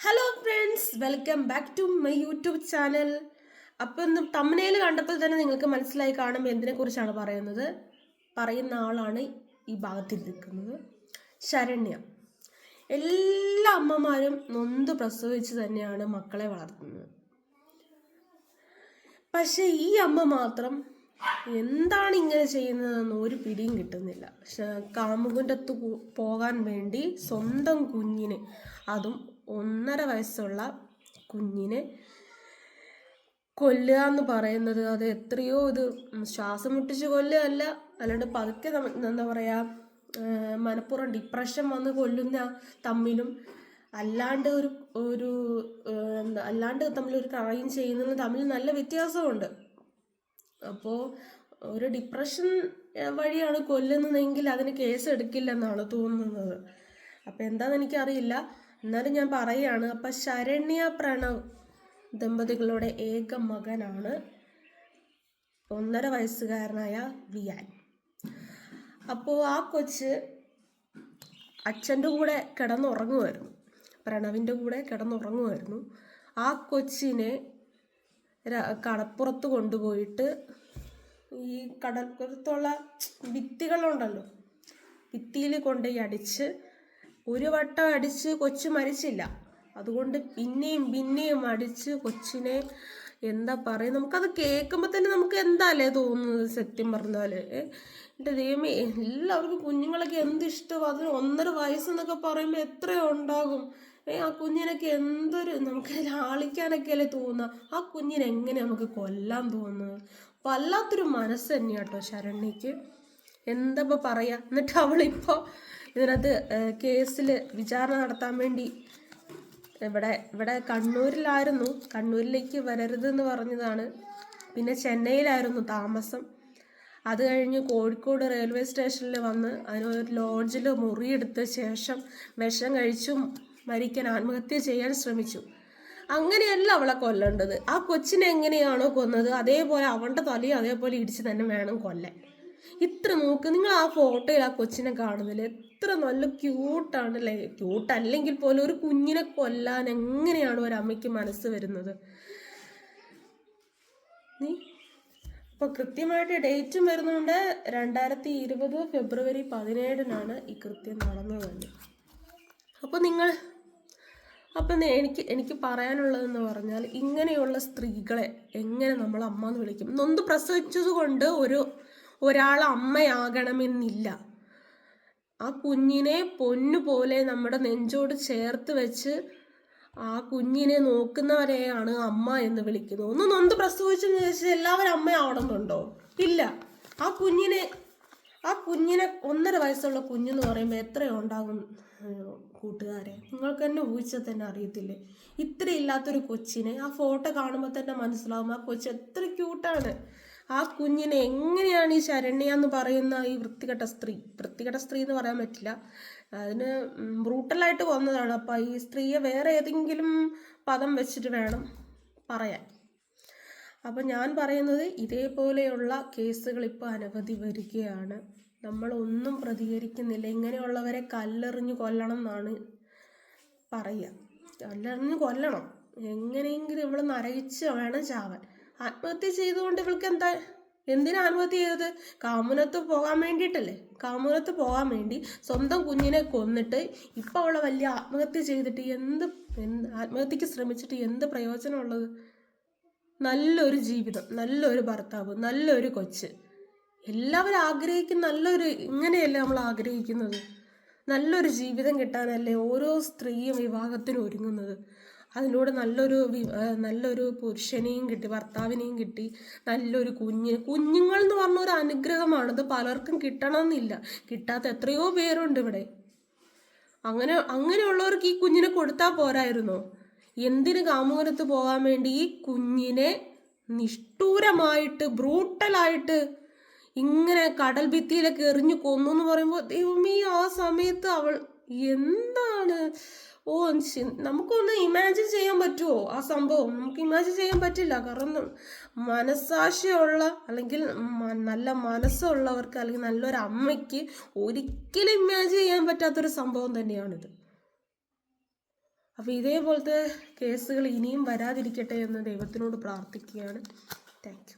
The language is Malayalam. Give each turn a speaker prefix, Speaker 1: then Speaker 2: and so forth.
Speaker 1: Hello friends welcome back to my YouTube channel അപ്പോൾ ഇന്ന് തമ്മനയിൽ കണ്ടപ്പോൾ തന്നെ നിങ്ങൾക്ക് മനസ്സിലായി കാണും എന്തിനെ കുറിച്ചാണ് പറയുന്നത്. പറയുന്ന ആളാണ് ഈ ഭാഗത്തിൽ നിൽക്കുന്നത് ശരണ്യ. എല്ലാ അമ്മമാരും നൊന്ത് പ്രസവിച്ച് തന്നെയാണ് മക്കളെ വളർത്തുന്നത്. പക്ഷെ ഈ അമ്മ മാത്രം എന്താണ് ഇങ്ങനെ ചെയ്യുന്നതെന്ന് ഒരു പിടിയും കിട്ടുന്നില്ല. കാമുകന്റെ അടുത്ത് പോകാൻ വേണ്ടി സ്വന്തം കുഞ്ഞിന് അതും ഒന്നര വയസ്സുള്ള കുഞ്ഞിനെ കൊല്ലുക എന്ന് പറയുന്നത് അത് എത്രയോ ഇത് ശ്വാസം മുട്ടിച്ച് കൊല്ലുകയല്ല അല്ലാണ്ട് പതുക്കെ എന്താ പറയുക മനഃപൂർവം ഡിപ്രഷൻ വന്ന് കൊല്ലുന്ന തമ്മിലും അല്ലാണ്ട് ഒരു ഒരു എന്താ അല്ലാണ്ട് തമ്മിൽ ഒരു ക്രൈം ചെയ്യുന്നതിന് തമ്മിൽ നല്ല വ്യത്യാസമുണ്ട്. അപ്പോൾ ഒരു ഡിപ്രഷൻ വഴിയാണ് കൊല്ലുന്നതെങ്കിൽ അതിന് കേസ് എടുക്കില്ലെന്നാണ് തോന്നുന്നത്. അപ്പം എന്താണെന്ന് എനിക്കറിയില്ല. എന്നാലും ഞാൻ പറയുകയാണ് അപ്പം ശരണ്യ പ്രണവ് ദമ്പതികളുടെ ഏക മകനാണ്. ഒന്നര വയസ്സുകാരനായ വിയാൻ. അപ്പോൾ ആ കൊച്ച് അച്ഛന്റെ കൂടെ കിടന്നുറങ്ങുമായിരുന്നു പ്രണവിന്റെ കൂടെ കിടന്നുറങ്ങുമായിരുന്നു ആ കൊച്ചിനെ കടപ്പുറത്ത് കൊണ്ടുപോയിട്ട് ഈ കടൽപ്പുറത്തുള്ള ഭിത്തികളുണ്ടല്ലോ. ഭിത്തിയിൽ കൊണ്ടുപോയി അടിച്ച് ഒരു വട്ടം അടിച്ച് കൊച്ചു മരിച്ചില്ല. അതുകൊണ്ട് പിന്നെയും പിന്നെയും അടിച്ച് കൊച്ചിനെ എന്താ പറയുക നമുക്കത് കേൾക്കുമ്പോൾ തന്നെ നമുക്ക് എന്താല്ലേ തോന്നുന്നത് സത്യം പറഞ്ഞാൽ എന്റെ ദൈവമേ എല്ലാവർക്കും കുഞ്ഞുങ്ങളൊക്കെ എന്ത് ഇഷ്ടമാണ് അതിന് ഒന്നര വയസ്സെന്നൊക്കെ പറയുമ്പോൾ എത്രയോ ഉണ്ടാകും. ഏ ആ കുഞ്ഞിനൊക്കെ എന്തൊരു നമുക്ക് ലാളിക്കാനൊക്കെ അല്ലേ തോന്നുക. ആ കുഞ്ഞിനെ എങ്ങനെ നമുക്ക് കൊല്ലാൻ തോന്നുന്നത് വല്ലാത്തൊരു മനസ്സ് തന്നെയാ കേട്ടോ ശരണ്യക്ക് എന്തപ്പോൾ പറയുക പറയാ? എന്നിട്ട് അവളിപ്പോൾ ഇതിനകത്ത് കേസിൽ വിചാരണ നടത്താൻ വേണ്ടി ഇവിടെ ഇവിടെ കണ്ണൂരിലായിരുന്നു. കണ്ണൂരിലേക്ക് വരരുതെന്ന് പറഞ്ഞതാണ്. പിന്നെ ചെന്നൈയിലായിരുന്നു താമസം. അത് കഴിഞ്ഞ് കോഴിക്കോട് റെയിൽവേ സ്റ്റേഷനിൽ വന്ന് അതിനൊരു ലോഡ്ജിൽ മുറിയെടുത്ത ശേഷം വിഷം കഴിച്ചു മരിക്കാൻ ആത്മഹത്യ ചെയ്യാൻ ശ്രമിച്ചു. അങ്ങനെയല്ല അവളെ കൊല്ലേണ്ടത്. ആ കൊച്ചിനെ എങ്ങനെയാണോ കൊന്നത് അതേപോലെ അവളുടെ തലയും അതേപോലെ ഇടിച്ച് തന്നെ വേണം കൊല്ലാൻ. ഇത്ര നോക്ക് നിങ്ങൾ ആ ഫോട്ടോയിൽ ആ കൊച്ചിനെ കാണുന്നില്ല? എത്ര നല്ല ക്യൂട്ടാണ് അല്ലേ ക്യൂട്ട് അല്ലെങ്കിൽ പോലും ഒരു കുഞ്ഞിനെ കൊല്ലാൻ എങ്ങനെയാണ് ഒരു അമ്മയ്ക്ക് മനസ്സ് വരുന്നത്? നീ? ഇപ്പൊ കൃത്യമായിട്ട് ഡേറ്റും വരുന്നുണ്ട്. രണ്ടായിരത്തി ഇരുപത് ഫെബ്രുവരി പതിനേഴിനാണ് ഈ കൃത്യം നടന്നത് തന്നെ. അപ്പോൾ നിങ്ങൾ അപ്പം എനിക്ക് എനിക്ക് പറയാനുള്ളതെന്ന് പറഞ്ഞാൽ ഇങ്ങനെയുള്ള സ്ത്രീകളെ എങ്ങനെ നമ്മൾ അമ്മ എന്ന് വിളിക്കും? നൊന്ത് പ്രസവിച്ചത് കൊണ്ട് ഒരു ഒരാൾ അമ്മയാകണമെന്നില്ല. ആ കുഞ്ഞിനെ പൊന്നുപോലെ നമ്മുടെ നെഞ്ചോട് ചേർത്ത് വെച്ച് ആ കുഞ്ഞിനെ നോക്കുന്നവരെയാണ് അമ്മ എന്ന് വിളിക്കുന്നത്. ഒന്ന് നൊന്ത് പ്രസവിച്ചെന്ന് വെച്ചാൽ എല്ലാവരും അമ്മയാവണമെന്നുണ്ടോ? ഇല്ല. ആ കുഞ്ഞിനെ ആ കുഞ്ഞിനെ ഒന്നര വയസ്സുള്ള കുഞ്ഞെന്ന് പറയുമ്പോൾ എത്ര ഉണ്ടാകും കൂട്ടുകാരെ? നിങ്ങൾക്ക് തന്നെ ഊഹിച്ചാൽ തന്നെ അറിയത്തില്ലേ? ഇത്ര ഇല്ലാത്തൊരു കൊച്ചിനെ ആ ഫോട്ടോ കാണുമ്പോൾ തന്നെ മനസ്സിലാവും ആ കൊച്ച് എത്ര ക്യൂട്ടാണ്. ആ കുഞ്ഞിനെ എങ്ങനെയാണ് ഈ ശരണ്യ എന്ന് പറയുന്ന ഈ വൃത്തികെട്ട സ്ത്രീ? വൃത്തികെട്ട സ്ത്രീ എന്ന് പറയാൻ പറ്റില്ല. അതിന് ബ്രൂട്ടലായിട്ട് വന്നതാണ്. അപ്പം ഈ സ്ത്രീയെ വേറെ ഏതെങ്കിലും പദം വെച്ചിട്ട് വേണം പറയാൻ. അപ്പം ഞാൻ പറയുന്നത് ഇതേപോലെയുള്ള കേസുകൾ ഇപ്പോൾ അനവധി വരികയാണ്. നമ്മൾ ഒന്നും പ്രതികരിക്കുന്നില്ല. ഇങ്ങനെയുള്ളവരെ കല്ലെറിഞ്ഞു കൊല്ലണം എന്നാണ് പറയുക. കല്ലെറിഞ്ഞു കൊല്ലണം. എങ്ങനെയെങ്കിലും ഇവൾ നരകിച്ച് വേണം ചാവാൻ. ആത്മഹത്യ ചെയ്തുകൊണ്ട് ഇവൾക്ക് എന്താ എന്തിനാ ആത്മഹത്യ ചെയ്തത്? കാമുനത്ത് പോകാൻ വേണ്ടിയിട്ടല്ലേ? കാമുനത്ത് പോകാൻ വേണ്ടി സ്വന്തം കുഞ്ഞിനെ കൊന്നിട്ട് ഇപ്പം അവളെ വലിയ ആത്മഹത്യ ചെയ്തിട്ട് എന്ത് ആത്മഹത്യക്ക് ശ്രമിച്ചിട്ട് എന്ത് പ്രയോജനമുള്ളത്? നല്ലൊരു ജീവിതം നല്ലൊരു ഭർത്താവ് നല്ലൊരു കൊച്ച്. എല്ലാവരും ആഗ്രഹിക്കുന്ന നല്ലൊരു ഇങ്ങനെയല്ലേ നമ്മൾ ആഗ്രഹിക്കുന്നത്? നല്ലൊരു ജീവിതം കിട്ടാനല്ലേ ഓരോ സ്ത്രീയും വിവാഹത്തിന് ഒരുങ്ങുന്നത്? അതിലൂടെ നല്ലൊരു നല്ലൊരു പുരുഷനെയും കിട്ടി ഭർത്താവിനെയും കിട്ടി നല്ലൊരു കുഞ്ഞ് കുഞ്ഞുങ്ങൾ എന്ന് പറഞ്ഞ ഒരു അനുഗ്രഹമാണ്. ഇത് പലർക്കും കിട്ടണമെന്നില്ല. കിട്ടാത്ത എത്രയോ പേരുണ്ട് ഇവിടെ. അങ്ങനെ അങ്ങനെയുള്ളവർക്ക് ഈ കുഞ്ഞിനെ കൊടുത്താൽ പോരായിരുന്നോ? എന്തിന് കാമുകനത്ത് പോകാൻ വേണ്ടി ഈ കുഞ്ഞിനെ നിഷ്ഠൂരമായിട്ട് ബ്രൂട്ടലായിട്ട് ഇങ്ങനെ കടൽ ഭിത്തിയിലൊക്കെ എറിഞ്ഞു കൊന്നു എന്ന് പറയുമ്പോൾ ദൈവമേ ആ സമയത്ത് അവൾ എന്താണ്? ഓ നമുക്കൊന്ന് ഇമാജിൻ ചെയ്യാൻ പറ്റുമോ ആ സംഭവം? നമുക്ക് ഇമാജിൻ ചെയ്യാൻ പറ്റില്ല. കാരണം മനസ്സാക്ഷിയുള്ള അല്ലെങ്കിൽ നല്ല മനസ്സുള്ളവർക്ക് അല്ലെങ്കിൽ നല്ലൊരു അമ്മയ്ക്ക് ഒരിക്കലും ഇമാജിൻ ചെയ്യാൻ പറ്റാത്തൊരു സംഭവം തന്നെയാണിത്. അപ്പോൾ ഇതേപോലത്തെ കേസുകൾ ഇനിയും വരാതിരിക്കട്ടെ എന്ന് ദൈവത്തിനോട് പ്രാർത്ഥിക്കുകയാണ്. താങ്ക്